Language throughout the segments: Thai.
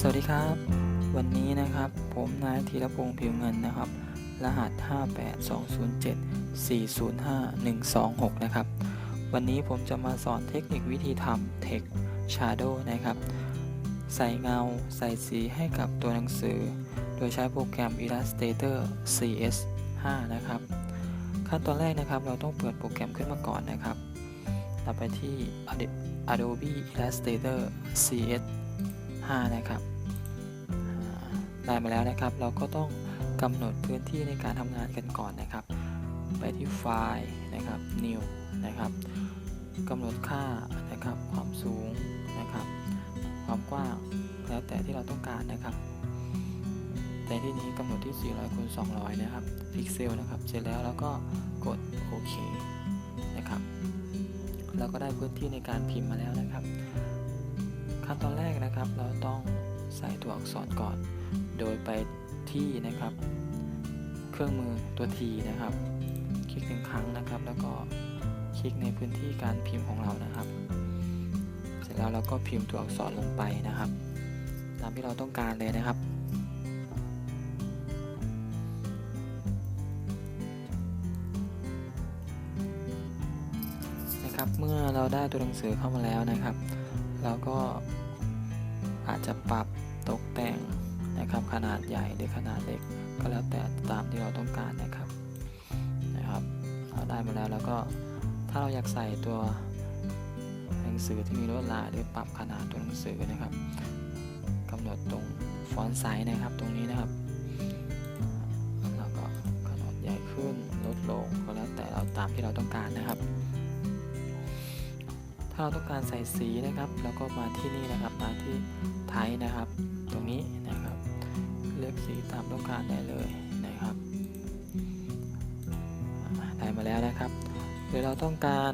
สวัสดีครับ วันนี้นะครับผมนายธีรพงษ์ผิวเงินนะครับ รหัส 58207405126 นะครับ วันนี้ผมจะมาสอนเทคนิควิธีทำ Text Shadow นะครับ ใส่เงาใส่สีให้กับตัวหนังสือ โดยใช้โปรแกรม Illustrator CS 5 นะครับ ขั้นตอนแรกนะครับเราต้องเปิดโปรแกรมขึ้นมาก่อนนะครับเราไปที่ Adobe Illustrator CS 5 นะครับ ได้มาแล้วนะครับ เราก็ต้องกำหนดพื้นที่ในการทำงานกันก่อนนะครับ ไปที่ไฟล์นะครับ New นะครับกำหนดค่านะครับ ความสูงนะครับ ความกว้างแล้วแต่ที่เราต้องการนะครับในที่นี้กำหนดที่ 400คูณ200 นะครับ พิกเซลนะครับ เสร็จแล้วเราก็กดโอเคนะครับเราก็ได้พื้นที่ในการพิมพ์มาแล้วนะครับ ขั้นตอนแรกนะครับ เราต้องใส่ตัวอักษรก่อน โดยไปที่นะครับ เครื่องมือตัว T นะครับ คลิกหนึ่งครั้งนะครับ แล้วก็คลิกในพื้นที่การพิมพ์ของเรานะครับ เสร็จแล้วเราก็พิมพ์ตัวอักษรลงไปนะครับ ตามที่เราต้องการเลยนะครับนะครับเมื่อเราได้ตัวหนังสือเข้ามาแล้วนะครับ เราก็อาจจะปรับตกแต่ง นะครับ ขนาดใหญ่หรือขนาดเล็กก็แล้วแต่ตามที่เราต้องการนะครับนะครับเราได้มาแล้วแล้วก็ถ้าเราอยากใส่ตัวหนังสือที่มีลวดลายหรือปรับขนาดตัวหนังสือนะครับกำหนดตรงฟอนต์ไซส์นะครับตรงนี้นะครับแล้วก็ขนาดใหญ่ขึ้นลดลงก็แล้วแต่เราตามที่เราต้องการนะครับถ้าเราต้องการใส่สีนะครับเราก็มาที่นี่นะครับ มาที่ไทยนะครับ ตรงนี้นะ ลือกสีตามต้องการได้เลยนะครับ ได้มาแล้วนะครับหรือเราต้องการ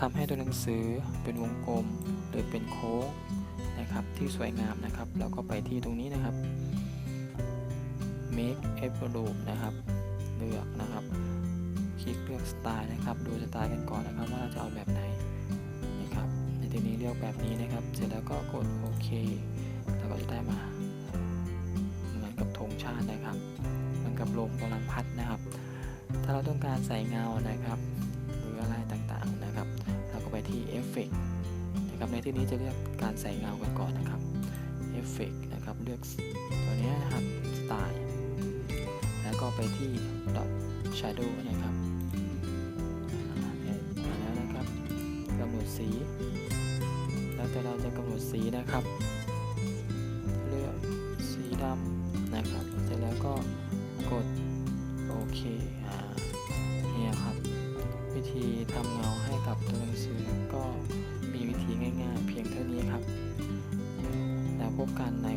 ทำให้ตัวหนังสือเป็นวงกลมหรือเป็นโค้งนะครับที่สวยงามนะครับเราก็ไปที่ตรงนี้นะครับ make envelope นะครับ เลือกนะครับ คลิกเลือกสไตล์นะครับ ดูสไตล์กันก่อนนะครับ ว่าเราจะเอาแบบไหนนะครับในที่นี้เลือกแบบนี้นะครับ เสร็จแล้วก็กดโอเค แล้วก็จะได้มา ชาตินะครับ เหมือนกับลมกำลังพัดนะครับ ถ้าเราต้องการใส่เงานะครับ หรืออะไรต่างๆนะครับ เราก็ไปที่เอฟเฟกนะครับในที่นี้จะเลือกการใส่เงากันก่อนนะครับเอฟเฟกนะครับเลือกตัวนี้นะครับสไตล์แล้วก็ไปที่ dot shadow นะครับมาแล้วนะครับกำหนดสี แล้วแต่เราจะกำหนดสีนะครับ ก็กดโอเคอ่าเนี่ยครับ วิธีทำเงาให้กับตัวหนังสือก็มีวิธีง่ายๆ เพียงเท่านี้ครับ แล้วพบกันใน